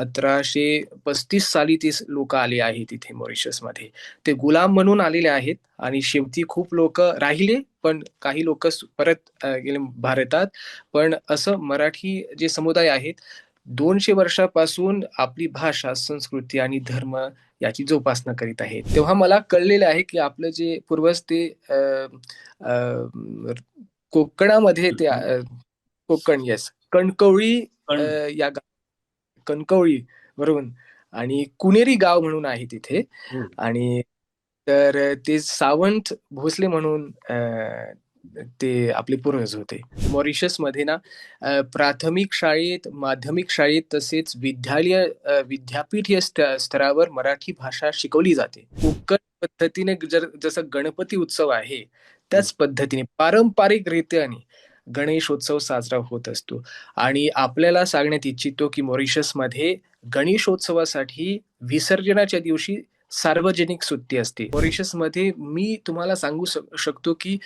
अठराशे पस्तीस साली ते लोक आले आहेत इथे मॉरिशसमध्ये. ते गुलाम म्हणून आलेले आहेत आणि शेवटी खूप लोक राहिले पण काही लोक परत गेले भारतात. पण असं मराठी जे समुदाय आहेत दोनशे वर्षापासून आपली भाषा संस्कृती आणि धर्म याची जोपासना करीत आहे तेव्हा मला कळलेलं आहे की आपलं जे पूर्वज ते कोकणामध्ये ते कोकण येस कणकवळी या कणकवळी बरोबर आणि कुणेरी गाव म्हणून आहे तिथे. आणि तर ते सावंत भोसले म्हणून ते आपले पूर्वज होते. मॉरिशसमध्ये ना प्राथमिक शाळेत माध्यमिक शाळेत तसेच विद्यालय विद्यापीठ या स्तरावर मराठी भाषा शिकवली जाते. कोकण पद्धतीने जर जसं गणपती उत्सव आहे त्याच पद्धतीने पारंपरिक रीत्याने गणेशोत्सव साजरा होत असतो. आणि आपल्याला सांगण्यात इच्छितो की मॉरिशसमध्ये गणेशोत्सवासाठी विसर्जनाच्या दिवशी सार्वजनिक सुट्टी असते. मॉरिशसमध्ये मी तुम्हाला सांगू शकतो की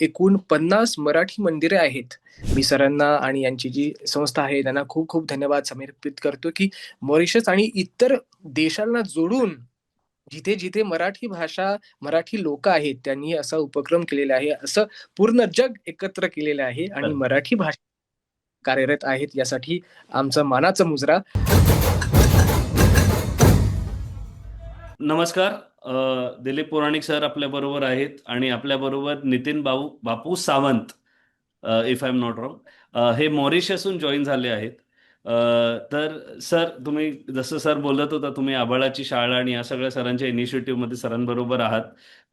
एकूण पन्नास मराठी मंदिरे आहेत. मी सरांना आणि यांची जी संस्था आहे त्यांना खूप खूप धन्यवाद समर्पित करतो की मॉरिशस आणि इतर देशांना जोडून जिथे जिथे मराठी भाषा मराठी लोक आहेत त्यांनी असा उपक्रम केलेला आहे असं पूर्ण जग एकत्र केलेलं आहे आणि मराठी भाषा कार्यरत आहेत यासाठी आमचा मानाचा मुजरा. नमस्कार. दिलीप पुराणिक सर आपल्या बरोबर आहेत आणि आपल्या बरोबर Nitin Babu Bapu Sawant if I am not wrong हे मॉरिशसून जॉईन झाले आहेत. तर सर तुम्ही जसं सर बोलत होता तुम्ही आबाळाची शाळा आणि या सगळ्या सरांच्या इनिशिएटिव्हमध्ये सरांबरोबर आहात.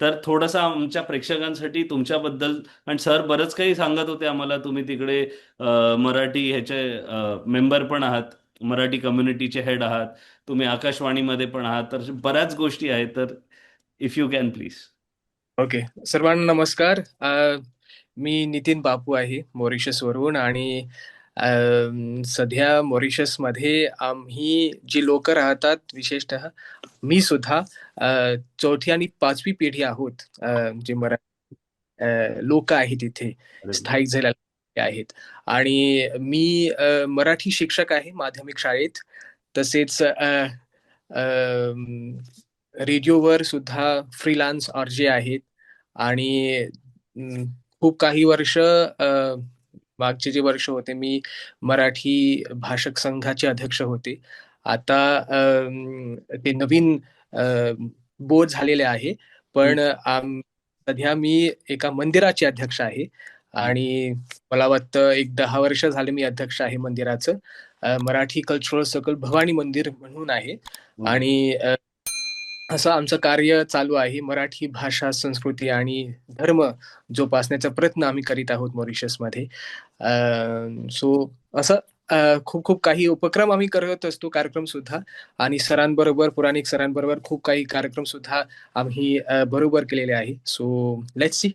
तर थोडंसं आमच्या प्रेक्षकांसाठी तुमच्याबद्दल आणि सर बरंच काही सांगत होते आम्हाला. तुम्ही तिकडे मराठी ह्याचे मेंबर पण आहात मराठी कम्युनिटीचे हेड आहात तुम्ही आकाशवाणीमध्ये पण आहात तर बऱ्याच गोष्टी आहेत. तर if you can please okay सर्वांना नमस्कार. मी नितीन बापू आहे वरून आणि सध्या मध्ये आम्ही जी लोक राहतात विशेषतः मी सुद्धा चौथी आणि पाचवी पिढी आहोत जे मराठी लोक आहेत इथे स्थायिक झालेले आहेत. आणि मी मराठी शिक्षक आहे माध्यमिक शाळेत. तसेच रेडिओवर सुद्धा फ्रीलान्स आरजे आहेत. आणि खूप काही वर्ष मागचे जे वर्ष होते मी मराठी भाषक संघाचे अध्यक्ष होते. आता ते नवीन बोध झालेले आहे. पण सध्या मी एका मंदिराचे अध्यक्ष आहे आणि मला वाटतं एक दहा वर्ष झाले मी अध्यक्ष आहे मंदिराचं. मराठी कल्चरल सर्कल भवानी मंदिर म्हणून आहे. आणि असं आमचं कार्य चालू आहे. मराठी भाषा संस्कृती आणि धर्म जोपासण्याचा प्रयत्न आम्ही करीत आहोत मॉरिशसमध्ये. सो असं खूप खूप काही उपक्रम आम्ही करत असतो कार्यक्रम सुद्धा. आणि सरांबरोबर पुराणिक सरांबरोबर खूप काही कार्यक्रम सुद्धा आम्ही बरोबर केलेले आहे. सो लेट्स सी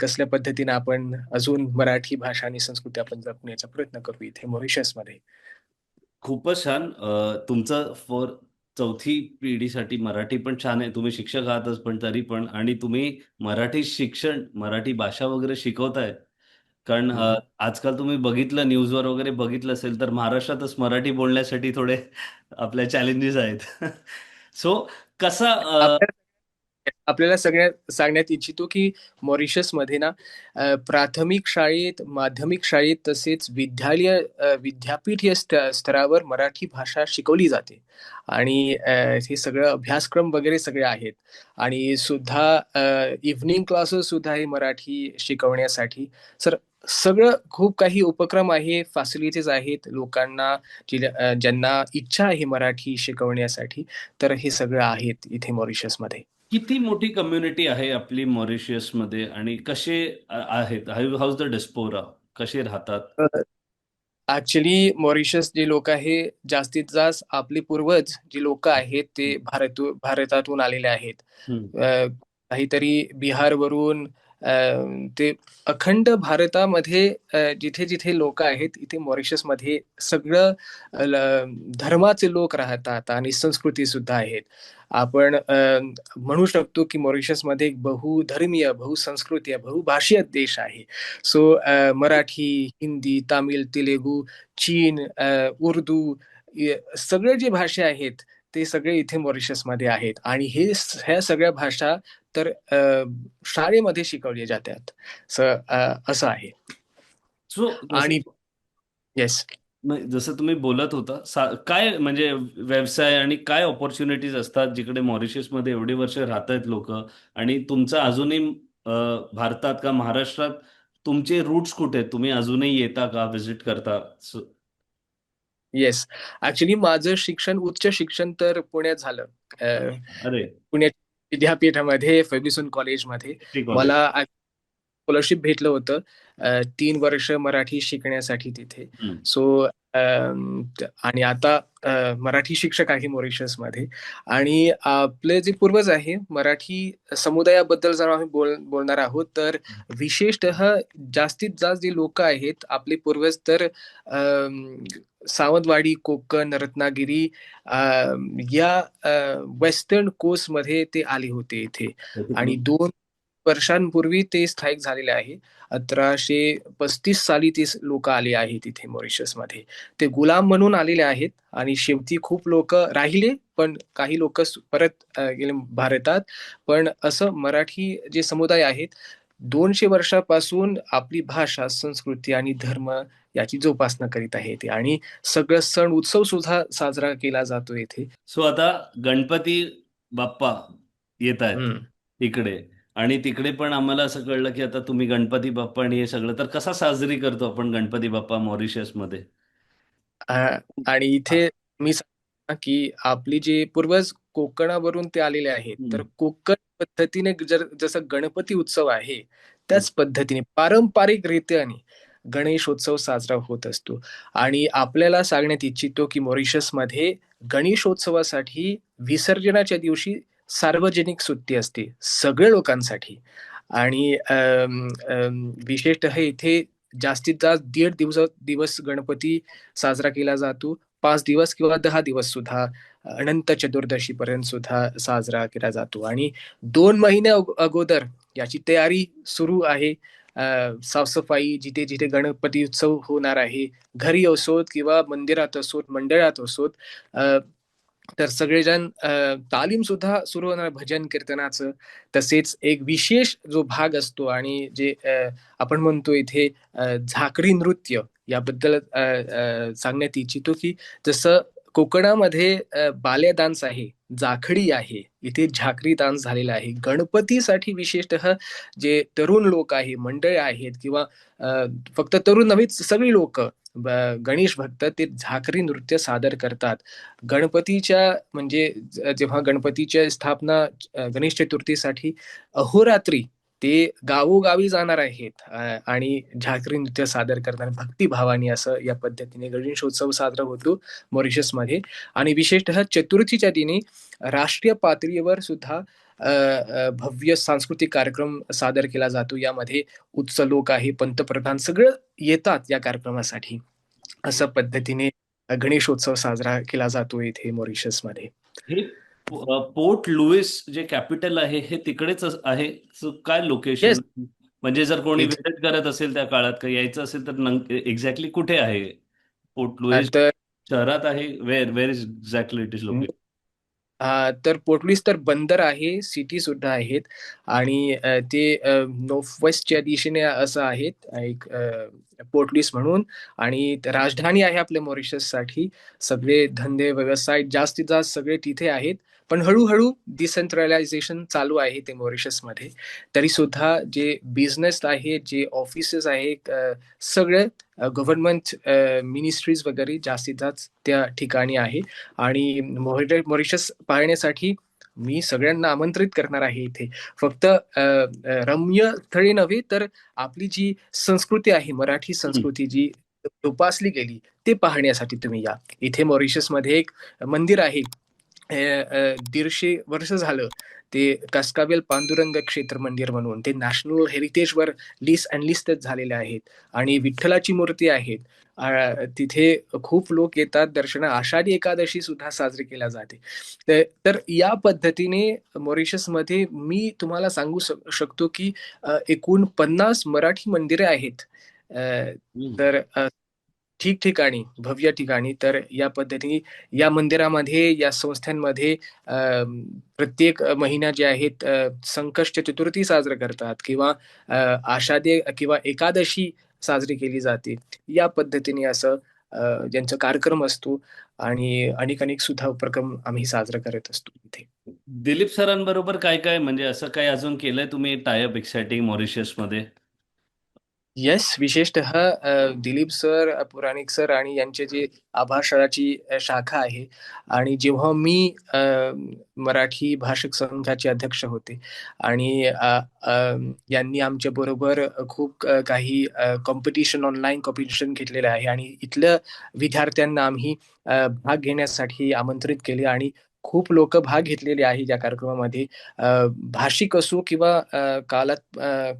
कसल्या पद्धतीने आपण अजून मराठी भाषा आणि संस्कृती आपण जपण्याचा प्रयत्न करू इथे मॉरिशसमध्ये. खूपच छान. तुमचं फॉर चौथी पिढीसाठी मराठी पण छान आहे. तुम्ही शिक्षक आहातच पण तरी पण आणि तुम्ही मराठी शिक्षण मराठी भाषा वगैरे शिकवताय. कारण आजकाल तुम्ही बघितलं न्यूजवर वगैरे बघितलं असेल तर महाराष्ट्रातच मराठी बोलण्यासाठी थोडे आपल्या चॅलेंजेस आहेत. सो कसा आपल्याला सगळ्यात सांगण्यात इच्छितो की मध्ये ना प्राथमिक शाळेत माध्यमिक शाळेत तसेच विद्यालय विद्यापीठ या स्तरावर मराठी भाषा शिकवली जाते. आणि हे सगळं अभ्यासक्रम वगैरे सगळे आहेत. आणि सुद्धा इव्हनिंग क्लासेस सुद्धा आहे मराठी शिकवण्यासाठी. सर सगळं खूप काही उपक्रम आहे फॅसिलिटीज आहेत लोकांना ज्यांना इच्छा आहे मराठी शिकवण्यासाठी. तर हे सगळं आहेत इथे मॉरिशसमध्ये. किती मोठी कम्युनिटी आहे आपली मध्ये आणि कसे आहेत? हाऊस द डेस्पोरा कसे राहतात? ऍक्च्युली मॉरिशस जे लोक आहे जास्तीत जास्त आपले पूर्वज जे लोक आहेत ते भारत भारतातून आलेले आहेत. काहीतरी बिहारवरून ते अखंड भारतामध्ये जिथे जिथे लोक आहेत इथे मध्ये सगळं धर्माचे लोक राहतात आणि संस्कृती सुद्धा आहेत. आपण म्हणू शकतो की मध्ये एक बहुधर्मीय बहुसंस्कृतीय बहुभाषीय देश आहे. सो मराठी हिंदी तामिळ तेलुगू चीन उर्दू सगळे जे भाषा आहेत ते सगळे इथे मॉरिशसमध्ये आहेत. आणि हे ह्या सगळ्या भाषा तर अ, शाळेमध्ये शिकवल्या जातात. असं आहे. सो आणि येस नाही, जसं तुम्ही बोलत होता सा- काय म्हणजे व्यवसाय आणि काय ऑपॉर्च्युनिटीज असतात जिकडे मॉरिशसमध्ये एवढी वर्ष राहत आहेत लोक? आणि तुमचं अजूनही अं, भारतात का महाराष्ट्रात तुमचे रूट्स कुठे आहेत? तुम्ही अजूनही येता का? व्हिजिट करता? सो- येस ऍक्च्युली माझं शिक्षण उच्च शिक्षण तर पुण्यात झालं. अ, अरे! पुण्याच्या विद्यापीठामध्ये फर्ग्युसन कॉलेजमध्ये ठीक. मला स्कॉलरशिप भेटलं होतं. तीन वर्ष मराठी शिकण्यासाठी तिथे. सो आणि आता मराठी शिक्षक आहे मॉरिशसमध्ये आणि आपले जे पूर्वज आहे मराठी समुदायाबद्दल जर आम्ही बोल बोलणार आहोत तर विशेषतः जास्तीत जास्त जे लोक आहेत आपले पूर्वज तर सावंतवाडी कोकण रत्नागिरी या वेस्टर्न कोस्टमध्ये ते आले होते इथे. आणि दोन वर्षांपूर्वी ते स्थायिक झालेले आहे. अठराशे पस्तीस साली ते लोक आले आहेत इथे मॉरिशसमध्ये ते गुलाम म्हणून आलेले आहेत आणि शेवटी खूप लोक राहिले पण काही लोक परत गेले भारतात. पण असं मराठी जे समुदाय आहेत दोनशे वर्षापासून आपली भाषा संस्कृती आणि धर्म याची जोपासना करीत आहे ते आणि सगळं सण उत्सव सुद्धा साजरा केला जातो इथे. सो आता गणपती बाप्पा येत आहेत. इकडे. आणि तिकडे पण आम्हाला असं कळलं की आता तुम्ही गणपती बाप्पा आणि हे सगळं तर कसा साजरी करतो आपण गणपती बाप्पा मॉरिशसमध्ये आणि इथे मी सांगतो ना की आपली जे पूर्वज कोकणावरून ते आलेले आहेत. तर कोकण पद्धतीने जर जसं गणपती उत्सव आहे त्याच पद्धतीने पारंपरिक रीत्याने गणेशोत्सव साजरा होत असतो. आणि आपल्याला सांगण्यात इच्छितो की मॉरिशसमध्ये गणेशोत्सवासाठी विसर्जनाच्या दिवशी सार्वजनिक सुट्टी असते सगळ्या लोकांसाठी. आणि विशेषतः इथे जास्तीत जास्त दीड दिवस दिवस गणपती साजरा केला जातो. पाच दिवस किंवा दहा दिवस सुद्धा अनंत चतुर्दशी पर्यंत सुद्धा साजरा केला जातो. आणि दोन महिने अगो- अगोदर याची तयारी सुरू आहे. साफसफाई जिथे जिथे गणपती उत्सव होणार आहे घरी असोत किंवा मंदिरात असोत मंडळात असोत तर सगळेजण तालीम सुद्धा सुरू होणार भजन कीर्तनाचं. तसेच एक विशेष जो भाग असतो आणि जे आपण म्हणतो इथे अ, झाकडी नृत्य याबद्दल सांगण्यात इच्छितो की जसं कोकणामध्ये बाल्या डान्स आहे जाखडी आहे इथे झाकरी डान्स झालेला आहे. गणपतीसाठी विशेषतः जे तरुण लोक आहे मंडळ आहेत किंवा फक्त तरुण नव्हे सगळी लोक गणेश भक्त ते झाकरी नृत्य सादर करतात. गणपतीच्या म्हणजे जेव्हा गणपतीच्या स्थापना गणेश चतुर्थीसाठी अहोरात्री ते गावोगावी जाणार आहेत. आणि झाकरी नृत्य सादर करणार भक्तिभावाने असं या पद्धतीने गणेशोत्सव साजरा होतो मॉरिशसमध्ये. आणि विशेषतः चतुर्थीच्या दिनी राष्ट्रीय पातळीवर सुद्धा भव्य सांस्कृतिक कार्यक्रम सादर केला जातो. यामध्ये उच्च लोक आहे पंतप्रधान सगळं येतात या कार्यक्रमासाठी. असं पद्धतीने गणेशोत्सव साजरा केला जातो इथे मॉरिशसमध्ये. पोर्ट लुईस जे कॅपिटल आहे हे तिकडेच आहे. काय लोकेशन. म्हणजे जर कोणी विजिट करत असेल त्या काळात का यायचं असेल तर एक्झॅक्टली कुठे आहे? पोर्ट लुईस तर शहरात आहे? Where where is exactly it is uh, तर पोर्टुगीज तर बंदर आहे सिटी सुद्धा आहेत. आणि ते नॉर्थ वेस्टच्या दिशेने असं आहेत. एक पोर्टलीस म्हणून. आणि राजधानी आहे आपल्या मॉरिशससाठी. सगळे धंदे व्यवसाय जास्तीत जास्त सगळे तिथे आहेत. पण हळूहळू डिसेंट्रलायझेशन चालू आहे ते मॉरिशसमध्ये. तरी सुद्धा जे बिझनेस आहे जे ऑफिसेस आहे सगळे गव्हर्नमेंट मिनिस्ट्रीज वगैरे जास्तीत जास्त त्या ठिकाणी आहे. आणि मॉरिशस पाहण्यासाठी मी सगळ्यांना आमंत्रित करणार आहे इथे. फक्त रम्य स्थळी नव्हे तर आपली जी संस्कृती आहे मराठी संस्कृती जी जोपासली गेली ते पाहण्यासाठी तुम्ही या. इथे मॉरिशसमध्ये एक मंदिर आहे. दीडशे वर्ष झालं. ते कास्कावेल पांडुरंग क्षेत्र मंदिर म्हणून ते नॅशनल हेरिटेजवर लिस्ट अँड लिस्टच झालेले आहेत आणि विठ्ठलाची मूर्ती आहेत. तिथे खूप लोक येतात दर्शन आषाढी एकादशी सुद्धा साजरी केल्या जाते. तर- या पद्धतीने मॉरिशसमध्ये मी तुम्हाला सांगू शक- शकतो की एकूण पन्नास मराठी मंदिरे आहेत. तर ठिकठिकाणी भव्य ठिकाणी तर या पद्धतीने या मंदिरामध्ये या संस्थांमध्ये प्रत्येक महिना जे आहेत संकष्ट चतुर्थी साजरा करतात किंवा आषादे आषाढी किंवा एकादशी साजरी केली जाते. या पद्धतीने असं ज्यांचा कार्यक्रम असतो आणि अनेक अनेक सुद्धा उपक्रम आम्ही साजरा करत असतो इथे. दिलीप सरांबरोबर काय काय म्हणजे असं काय अजून केलंय तुम्ही टायअप एक्साइटिंग मॉरिशसमध्ये येस विशेषतः uh, Dilip sir uh, Puranik sir आणि यांचे जे आभाषणाची अ, शाखा आहे आणि जेव्हा मी अ, मराठी भाषक संघाचे अध्यक्ष होते आणि अ, अ, यांनी आमच्या बरोबर खूप अ, काही कॉम्पिटिशन ऑनलाईन कॉम्पिटिशन घेतलेलं आहे आणि इथल्या विद्यार्थ्यांना आम्ही अ, भाग घेण्यासाठी आमंत्रित केले आणि खूप लोक भाग घेतलेले आहे या कार्यक्रमामध्ये. अ, भाषिक असो किंवा अ, कालात अ,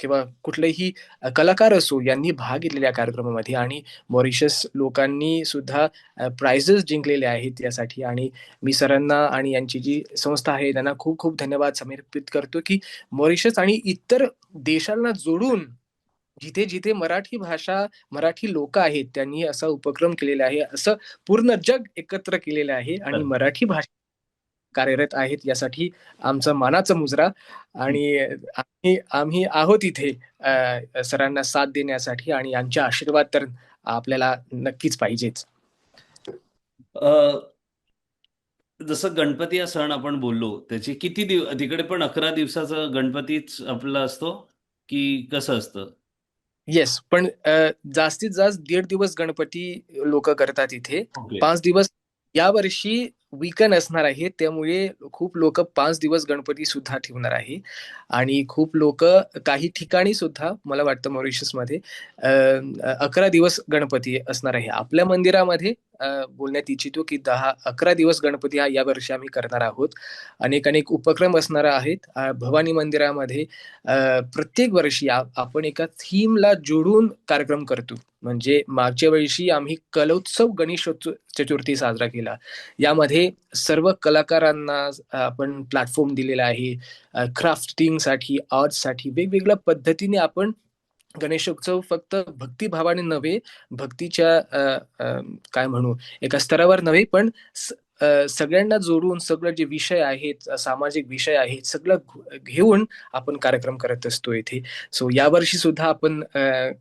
किंवा कुठलेही कलाकार असो यांनी भाग घेतलेल्या कार्यक्रमामध्ये आणि मॉरिशस लोकांनी सुद्धा प्राइजेस जिंकलेले आहेत यासाठी आणि मी सरांना आणि यांची जी संस्था आहे त्यांना खूप खूप धन्यवाद समर्पित करतो की मॉरिशस आणि इतर देशांना जोडून जिथे जिथे मराठी भाषा मराठी लोक आहेत त्यांनी असा उपक्रम केलेला आहे असं पूर्ण जग एकत्र केलेलं आहे आणि. मराठी भाषा कार्यरत आहेत यासाठी आमचा मानाचा मुजरा. आणि आम्ही आम्ही आहोत इथे सरांना साथ देण्यासाठी आणि यांचे आशीर्वाद तर आपल्याला नक्कीच पाहिजेच. अ, जसं गणपती हा सण आपण बोललो त्याची किती दिव तिकडे पण अकरा दिवसाचा गणपतीच आपला असतो की कसं असतं? येस पण जास्तीत जास्त दीड दिवस गणपती लोक करतात इथे. पाच दिवस यावर्षी वीकन असणार आहे त्यामुळे खूप लोक पाच दिवस गणपती सुद्धा ठेवणार आहे. आणि खूप लोक काही ठिकाणी सुद्धा मला वाटतं मॉरिशसमध्ये अकरा दिवस गणपती असणार आहे. आपल्या मंदिरामध्ये बोलण्यात इच्छितो की दहा अकरा दिवस गणपती हा या वर्षी आम्ही करणार आहोत. अनेक अनेक उपक्रम असणार आहेत. भवानी मंदिरामध्ये प्रत्येक वर्षी आपण एका थीमला जोडून कार्यक्रम करतो. म्हणजे मागच्या वर्षी आम्ही कलोत्सव गणेशोत्सव चतुर्थी साजरा केला. यामध्ये सर्व कलाकारांना आपण प्लॅटफॉर्म दिलेला आहे. क्राफ्टिंगसाठी आर्टसाठी वेगवेगळ्या पद्धतीने आपण गणेशोत्सव फक्त भक्तिभावाने नव्हे भक्तीच्या काय म्हणू एका स्तरावर नव्हे पण सगळ्यांना जोडून सगळं जे विषय आहेत सामाजिक विषय आहेत सगळं घेऊन आपण कार्यक्रम करत असतो इथे. सो यावर्षी सुद्धा आपण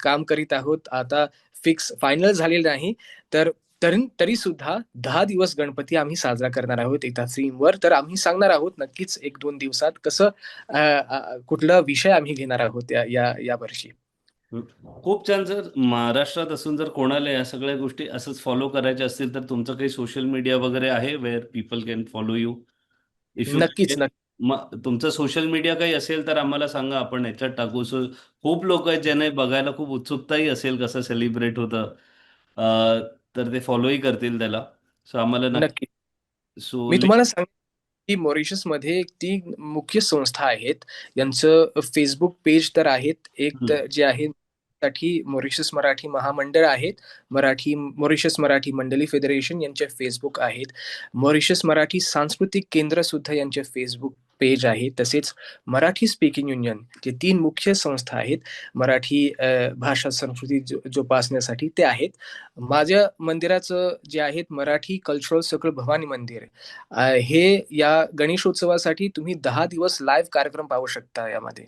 काम करीत आहोत. आता फिक्स फायनल झालेलं नाही तर तरी तरी सुद्धा दहा दिवस गणपती आम्ही साजरा करणार आहोत एका थीमवर. तर आम्ही सांगणार आहोत नक्कीच एक दोन दिवसात कसं कुठला विषय आम्ही घेणार आहोत या या यावर्षी खूप छान सर. महाराष्ट्रात असून जर कोणाला या सगळ्या गोष्टी असंच फॉलो करायच्या असतील तर तुमचं काही सोशल मीडिया वगैरे आहे where people can follow you if you नक्कीच तुमचं सोशल मीडिया काही असेल तर आम्हाला सांगा आपण याच्यात टाकू. सो खूप लोक आहेत ज्यांना बघायला खूप उत्सुकताही असेल कसं सेलिब्रेट होतं. तर ते फॉलोही करतील त्याला. सो आम्हाला नक्की सो मी तुम्हाला सांग की मॉरिशसमध्ये एक ती मुख्य संस्था आहेत. यांचं फेसबुक पेज तर आहेत. एक तर जे आहे साठी मॉरिशस मराठी महामंडळ आहेत. मराठी मॉरिशस मराठी मंडली फेडरेशन यांचे फेसबुक आहेत. मॉरिशस मराठी सांस्कृतिक केंद्र सुद्धा यांचे फेसबुक पेज आहे. तसेच मराठी स्पीकिंग युनियन जे तीन मुख्य संस्था आहेत मराठी भाषा संस्कृती जो- जोपासण्यासाठी ते आहेत. माझ्या मंदिराचं जे आहेत मराठी कल्चरल सर्कल भवानी मंदिर. हे या गणेशोत्सवासाठी तुम्ही दहा दिवस लाईव्ह कार्यक्रम पाहू शकता यामध्ये.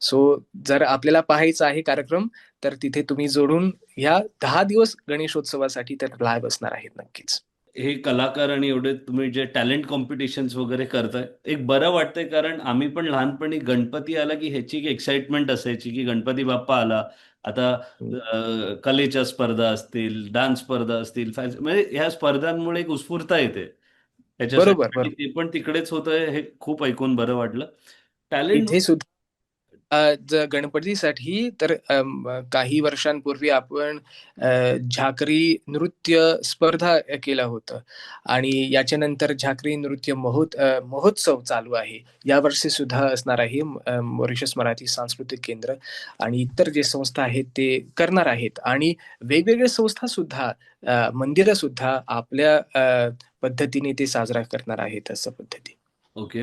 सो जर आपल्याला पाहायचा आहे कार्यक्रम तर तिथे तुम्ही जोडून ह्या दहा दिवस गणेशोत्सवासाठी तर लाईव्ह असणार आहेत नक्कीच. हे कलाकार आणि एवढे तुम्ही जे टॅलेंट कॉम्पिटिशन्स वगैरे करताय एक बरं वाटतंय कारण आम्ही पण लहानपणी गणपती आला की ह्याची एक एक्साइटमेंट असायची की गणपती बाप्पा आला. आता कलेच्या स्पर्धा असतील डान्स स्पर्धा असतील म्हणजे ह्या स्पर्धांमुळे एक उत्स्फूर्तता येते. त्याच्यासाठी ते पण तिकडेच होतंय हे खूप ऐकून बरं वाटलं. टॅलेंट इथे सुद्धा अ, ज- गणपतीसाठी तर काही वर्षांपूर्वी आपण अ, झाकरी नृत्य स्पर्धा केलं होतं. आणि याच्यानंतर झाकरी नृत्य महोत अ, महोत्सव चालू आहे. यावर्षी सुद्धा असणार आहे अ, मॉरिशस मराठी सांस्कृतिक केंद्र. आणि इतर जे संस्था आहेत ते करणार आहेत. आणि वेगवेगळ्या संस्था सुद्धा अ, मंदिरं सुद्धा आपल्या अ, पद्धतीने ते साजरा करणार आहेत असं पद्धती. ओके.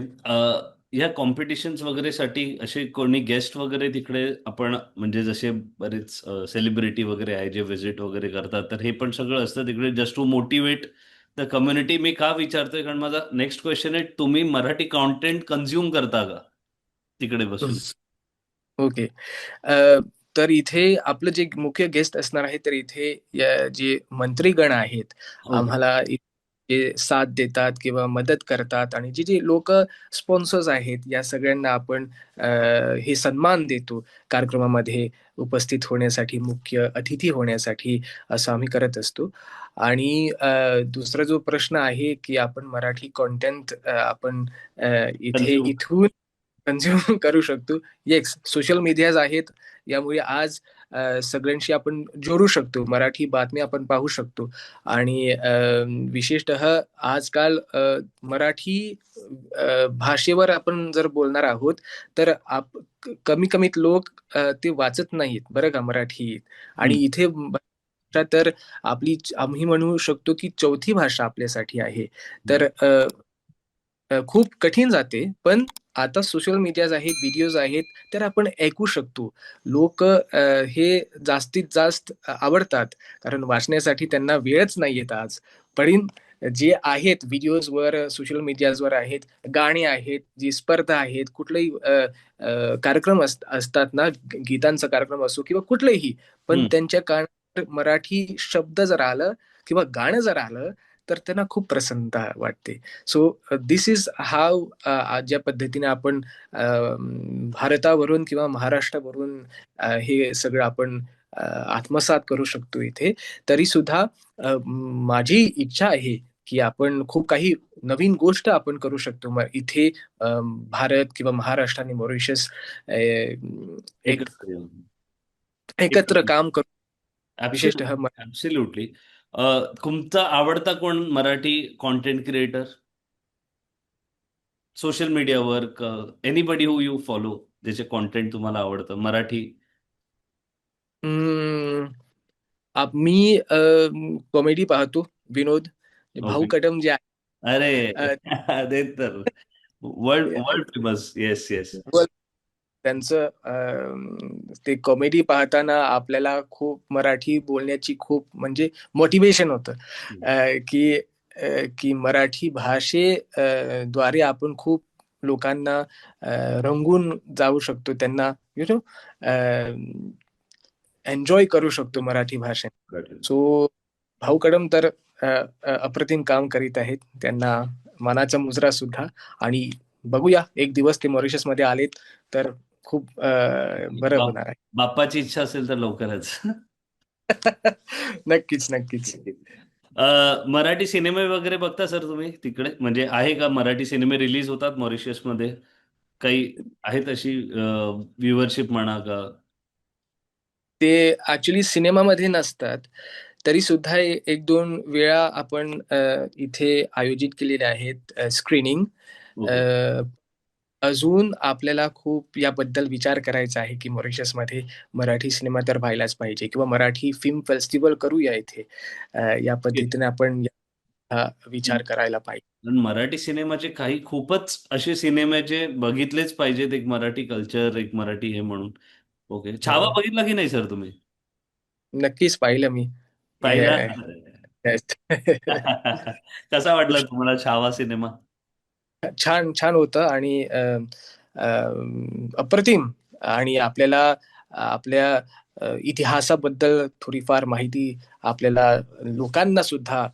ह्या कॉम्पिटिशन्स वगैरेसाठी असे कोणी गेस्ट वगैरे तिकडे आपण म्हणजे जसे बरेच सेलिब्रिटी वगैरे आहे जे व्हिजिट वगैरे करतात तर हे पण सगळं असतं तिकडे just to motivate the community मी का विचारतोय कारण माझा नेक्स्ट क्वेश्चन आहे तुम्ही मराठी कॉन्टेंट कन्झ्युम करता का तिकडे बसून? ओके. तर इथे आपलं जे मुख्य गेस्ट असणार आहे तर इथे या- जे मंत्रीगण आहेत हो. आम्हाला जे साथ देतात किंवा मदत करतात आणि जे जे लोक स्पॉन्सर्स आहेत या सगळ्यांना आपण हे सन्मान देतो कार्यक्रमामध्ये उपस्थित होण्यासाठी मुख्य अतिथी होण्यासाठी असं आम्ही करत असतो. आणि दुसरा जो प्रश्न आहे की आपण मराठी कॉन्टेंट आपण इथे. इथून कन्झ्युम करू शकतो. येस सोशल मीडियाज आहेत. यामुळे आज सगळ्यांशी आपण जोडू शकतो. मराठी बातमी आपण पाहू शकतो. आणि अ, विशेषतः आजकाल मराठी भाषेवर आपण जर बोलणार आहोत तर आप कमी कमीत लोक ते वाचत नाहीत. बरं का? मराठी आणि. इथे तर आपली आम्ही म्हणू शकतो की चौथी भाषा आपल्यासाठी आहे. तर खूप कठीण जाते. पण आता सोशल मीडियाज आहेत व्हिडिओज आहेत तर आपण ऐकू शकतो. लोक हे जास्तीत जास्त आवडतात. कारण वाचण्यासाठी त्यांना वेळच नाही येत आज. पण जे आहेत व्हिडिओजवर सोशल मीडियाजवर आहेत गाणी आहेत जी स्पर्धा आहेत कुठलेही कार्यक्रम अस- असतात ना गीतांचा कार्यक्रम असो किंवा कुठलेही पण. त्यांच्या कानात मराठी शब्द जर आलं किंवा गाणं जर आलं तर त्यांना खूप प्रसन्नता वाटते. सो दिस इज हाव ज्या पद्धतीने आपण अ, भारतावरून किंवा महाराष्ट्रावरून अ, हे सगळं आपण अ, आत्मसात करू शकतो इथे. तरी सुद्धा माझी इच्छा आहे की आपण खूप काही नवीन गोष्ट आपण करू शकतो. मग इथे अ, भारत किंवा महाराष्ट्र आणि मॉरिशस एकत्र काम करू. विशेषतः तुमचा आवडता कोण मराठी कॉन्टेंट क्रिएटर सोशल मीडियावर एनीबडी हु यू फॉलो ज्याचे कॉन्टेंट तुम्हाला आवडतं मराठी? मी कॉमेडी पाहतो विनोद. भाऊ. कदम जे आहे अरे तर. World world famous yes yes त्यांचं ते कॉमेडी पाहताना आपल्याला खूप मराठी बोलण्याची खूप म्हणजे मोटिवेशन होतं. की की मराठी भाषे द्वारे आपण खूप लोकांना रंगून जाऊ शकतो त्यांना यु नो एन्जॉय करू शकतो मराठी भाषे सो भाऊ कदम तर अप्रतिम काम करीत आहेत. त्यांना मानाचा मुजरा सुद्धा. आणि बघूया एक दिवस ते मॉरिशसमध्ये आलेत तर खूप बरं होणार बाप्पाची इच्छा असेल तर लवकरच. आहे नक्कीच. नक्कीच मराठी सिनेमे वगैरे बघता सर तुम्ही तिकडे? म्हणजे आहे का मराठी सिनेमे रिलीज होतात मॉरिशसमध्ये काही आहेत अशी व्ह्युअरशिप म्हणा का? ते ऍक्च्युली सिनेमामध्ये नसतात. तरी सुद्धा एक दोन वेळा आपण इथे आयोजित केलेले आहेत स्क्रीनिंग. अजून आपल्याला खूप याबद्दल विचार करायचा आहे की मॉरिशसमध्ये मराठी सिनेमा तर व्हायलाच पाहिजे किंवा मराठी फिल्म फेस्टिवल करूया इथे. या पद्धतीने आपण विचार करायला पाहिजे. मराठी सिनेमाचे काही खूपच असे सिनेमे जे बघितलेच पाहिजेत एक मराठी कल्चर एक मराठी हे म्हणून. ओके. छावा. बघितला की नाही सर तुम्ही? नक्कीच पाहिलं मी. पाहिला. कसा वाटला तुम्हाला छावा सिनेमा? छान छान होतं आणि अप्रतिम आणि आपल्याला आपल्या इतिहासाबद्दल थोडीफार माहिती आपल्याला लोकांना सुद्धा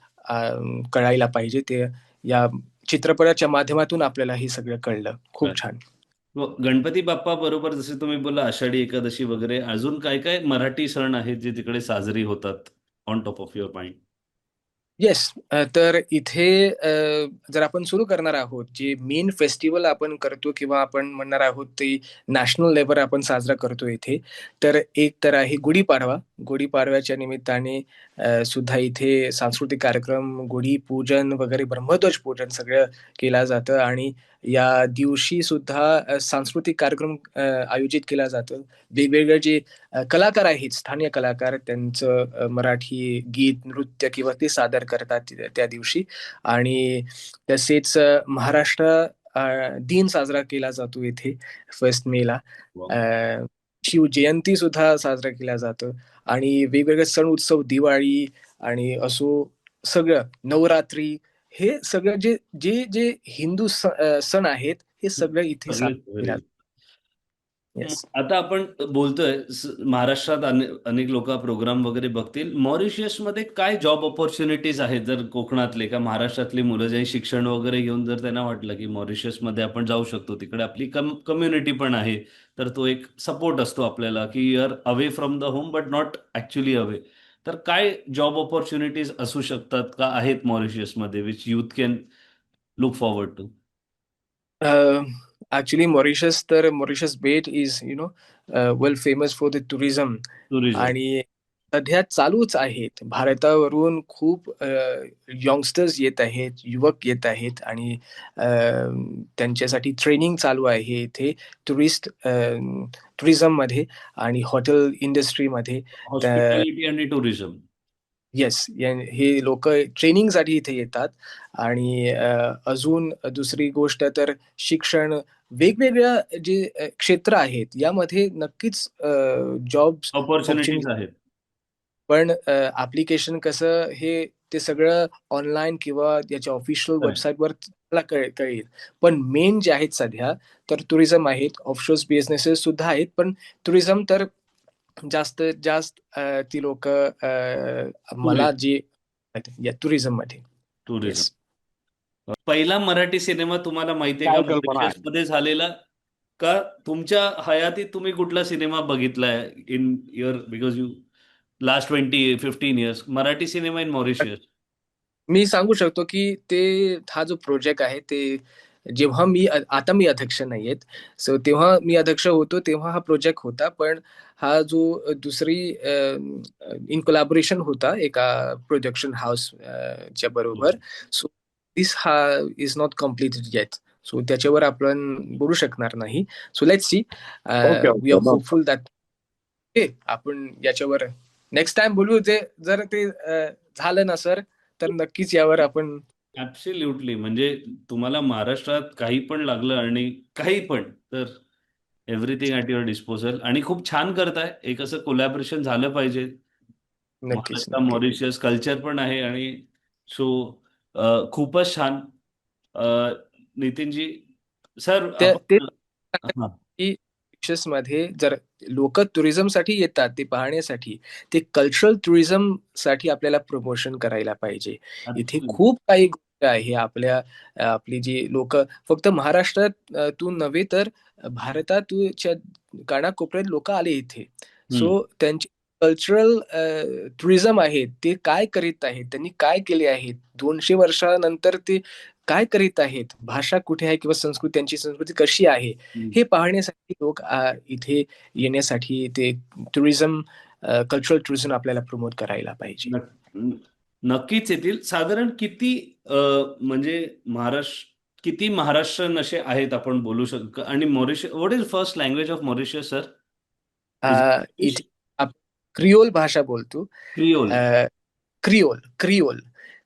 कळायला पाहिजे. ते या चित्रपटाच्या माध्यमातून आपल्याला हे सगळं कळलं. खूप. छान. गणपती बाप्पा बरोबर जसे तुम्ही बोला आषाढी एकादशी वगैरे अजून काय काय मराठी सण आहेत जे तिकडे साजरी होतात on top of your mind yes तर इथे अ, जर आपण सुरू करणार आहोत जे मेन फेस्टिवल आपण करतो किंवा आपण म्हणणार आहोत ते नॅशनल लेवल आपण साजरा करतो इथे तर एक तर आहे गुढीपाडवा. गुढीपाडव्याच्या निमित्ताने सुद्धा इथे सांस्कृतिक कार्यक्रम गुढी पूजन वगैरे ब्रह्मध्वज पूजन सगळं केलं जातं आणि या दिवशी सुद्धा सांस्कृतिक कार्यक्रम आयोजित केला जातो. वेगवेगळे जे कलाकार आहेत स्थानिक कलाकार त्यांचं मराठी गीत नृत्य किंवा ते सादर करतात त्या- दिवशी. आणि तसेच महाराष्ट्र दिन साजरा केला जातो इथे फर्स्ट मेला. वा. शिव जयंती सुद्धा साजरा केला जातो. आणि वेगवेगळे सण उत्सव दिवाळी आणि असो सगळं नवरात्री हे सगळं जे जे जे हिंदू सण आहेत हे सगळं इथे सगळे- साजरा केला जातो. Yes. आता आपण बोलतोय महाराष्ट्रात अने- अनेक लोक प्रोग्राम वगैरे बघतील. मॉरिशियसमध्ये काय जॉब ऑपॉर्च्युनिटीज आहेत? जर कोकणातले का महाराष्ट्रातली मुलं जे शिक्षण वगैरे घेऊन जर त्यांना वाटलं की मॉरिशियसमध्ये आपण जाऊ शकतो तिकडे आपली कम्युनिटी पण आहे तर तो एक सपोर्ट असतो आपल्याला की your away from the home but not actually away तर काय जॉब ऑपॉर्च्युनिटीज असू शकतात का आहेत मॉरिशियसमध्ये which youth can look forward to actually Mauritius तर Mauritius bait is you know well famous for the tourism आणि सध्या चालूच आहेत. भारतावरून खूप यंगस्टर्स येत आहेत युवक येत आहेत आणि अं, त्यांच्यासाठी ट्रेनिंग चालू आहे इथे टुरिस्ट टुरिझममध्ये आणि हॉटेल इंडस्ट्रीमध्ये आणि टुरिझम येस हे लोक ट्रेनिंगसाठी इथे येतात. आणि अजून दुसरी गोष्ट तर शिक्षण वेगवेगळ्या जे क्षेत्र आहेत यामध्ये नक्कीच जॉब ऑपॉर्च्युनिटीज आहेत. पण ऍप्लिकेशन कसं हे ते सगळं ऑनलाईन किंवा याच्या ऑफिशियल. वेबसाईटवर मला कळ कळेल. पण मेन जे आहेत सध्या तर टुरिझम आहेत ऑफशोर्स बिझनेसेस सुद्धा आहेत पण टुरिझम तर जास्त जास्त ती लोक मला जे या टुरिझममध्ये. टुरिझम. पहिला मराठी सिनेमा तुम्हाला का? कल्पना आहे? मॉरिशसमध्ये झालेला का? तुमच्या हयातीत तुम्ही कुठला सिनेमा बघितलाय in your because you last twenty fifteen years Marathi cinema in Mauritius मी सांगू शकतो की ते हा जो प्रोजेक्ट आहे ते जेव्हा मी आता मी अध्यक्ष नाही आहेत. सो तेव्हा मी अध्यक्ष होतो तेव्हा हा प्रोजेक्ट होता पण हा जो दुसरी इन कोलॅबोरेशन होता एका प्रोडक्शन हाऊस च्या बरोबर. सो दिस हा is not completed yet so त्याच्यावर आपण बोलू शकणार नाही. So let see we are hopeful that आपण याच्यावर नेक्स्ट टाइम बोलू. ते जर ते झालं ना सर तर नक्कीच यावर आपण ऍब्सोल्युटली म्हणजे तुम्हाला महाराष्ट्रात काही पण लागलं आणि काही पण तर एव्हरीथिंग ॲट युअर डिस्पोजल आणि खूप छान करताय. एक असं कोलॅबरेशन झालं पाहिजे. नक्कीच महाराष्ट्र नक्कीच. मॉरिशियस कल्चर पण आहे आणि सो खूपच छान. अ, नितीनजी सर ते- हा. मॉरिशसमध्ये जर लोक टुरिझमसाठी येतात ते पाहण्यासाठी ते कल्चरल टुरिझमसाठी आपल्याला प्रमोशन करायला पाहिजे. इथे खूप काही गोष्ट आहे. आपल्या आपली जी लोक फक्त महाराष्ट्रात तू नव्हे तर भारतातच्या कानाकोपऱ्यात लोक आले इथे. सो त्यांचे कल्चरल टुरिझम आहे ते काय करीत आहेत त्यांनी काय केले आहेत दोनशे वर्षानंतर ते काय करीत आहेत भाषा कुठे आहे किंवा संस्कृती त्यांची संस्कृती कशी आहे. हे पाहण्यासाठी लोक इथे येण्यासाठी ते टुरिझम कल्चरल टुरिझम आपल्याला प्रमोट करायला पाहिजे. नक- नक्कीच येतील. साधारण किती म्हणजे महाराष्ट्र किती महाराष्ट्रीयन असे आहेत आपण बोलू शकतो? आणि Mauritius what is first language of Mauritius sir Creole भाषा बोलतो. Creole. Uh, Creole Creole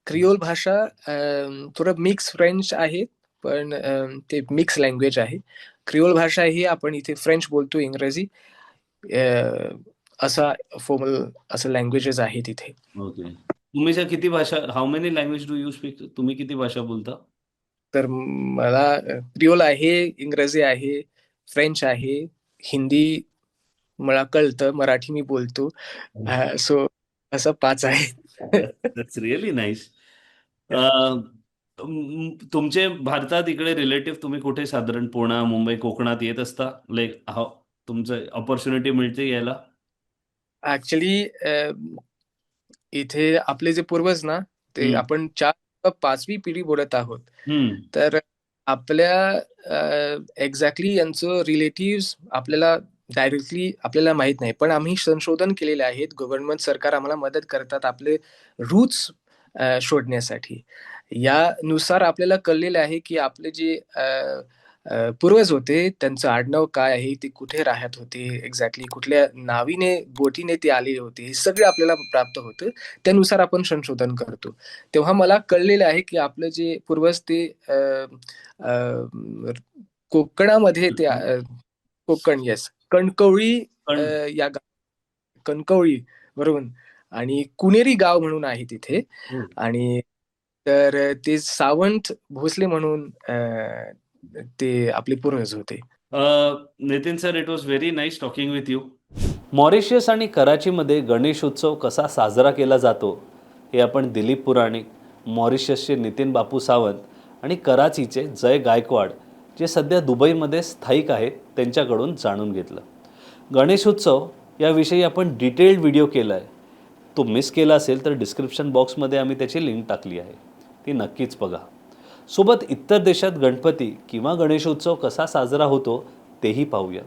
Creole भाषा थोडं मिक्स फ्रेंच आहे पण ते मिक्स लँग्वेज आहे. क्रिओल भाषा ही आपण इथे फ्रेंच बोलतो इंग्रजी. असा फॉर्मल असं लँग्वेजेस आहेत इथे. ओके. तुम्ही किती भाषा how many language do you speak तुम्ही किती भाषा बोलता? तर मला क्रिओल आहे इंग्रजी आहे फ्रेंच आहे हिंदी मला कळतं मराठी मी बोलतो. सो असं पाच आहे रिअली नाईस तुमचे भारतात इकडे रिलेटिव्ह तुम्ही कुठे साधारण पुणा मुंबई कोकणात येत असता? लाईक तुमचं ऑपॉर्च्युनिटी मिळते यायला? ऍक्च्युली इथे आपले जे पूर्वज ना ते. आपण चार पाचवी पिढी बोलत आहोत. तर आपल्या एक्झॅक्टली यांचं रिलेटिव्ह आपल्याला डायरेक्टली आपल्याला माहीत नाही. पण आम्ही संशोधन केलेले आहेत. गव्हर्नमेंट सरकार आम्हाला मदत करतात आपले रूट्स शोधण्यासाठी. यानुसार आपल्याला कळलेलं आहे की आपले जे पूर्वज होते त्यांचं आडनाव काय आहे ते कुठे राहत होते एक्झॅक्टली कुठल्या नावीने बोटीने ते आलेले होते हे सगळं आपल्याला प्राप्त होतं. त्यानुसार आपण संशोधन करतो. तेव्हा मला कळलेलं आहे की आपलं जे पूर्वज ते अ, कोकणामध्ये ते कोकण येस कणकवळी अ, या गा- कणकवळी बरोबर. आणि कुणेरी गाव म्हणून आहे तिथे. हम्म. आणि तर ते सावंत भोसले म्हणून अ, ते आपले पूर्वज होते. Uh, Nitin sir it was very nice talking with you Mauritius आणि कराचीमध्ये गणेश उत्सव कसा साजरा केला जातो हे आपण दिलीप पुराणिक मॉरिशसचे नितीन बापू सावंत आणि कराचीचे जय गायकवाड जे सध्या दुबईमध्ये स्थायिक आहेत त्यांच्याकडून जाणून घेतलं. गणेशोत्सव याविषयी आपण डिटेल्ड व्हिडिओ केला आहे तो मिस केला असेल तर डिस्क्रिप्शन बॉक्समध्ये आम्ही त्याची लिंक टाकली आहे. ती नक्कीच बघा. सोबत इतर देशात गणपती किंवा गणेशोत्सव कसा साजरा होतो तेही पाहूया.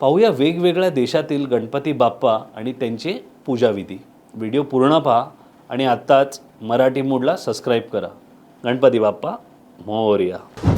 पाहूया वेगवेगळ्या देशातील गणपती बाप्पा आणि त्यांचे पूजाविधी. व्हिडिओ पूर्ण पहा आणि आत्ताच मराठी मूडला सबस्क्राईब करा. गणपती बाप्पा मोर्या.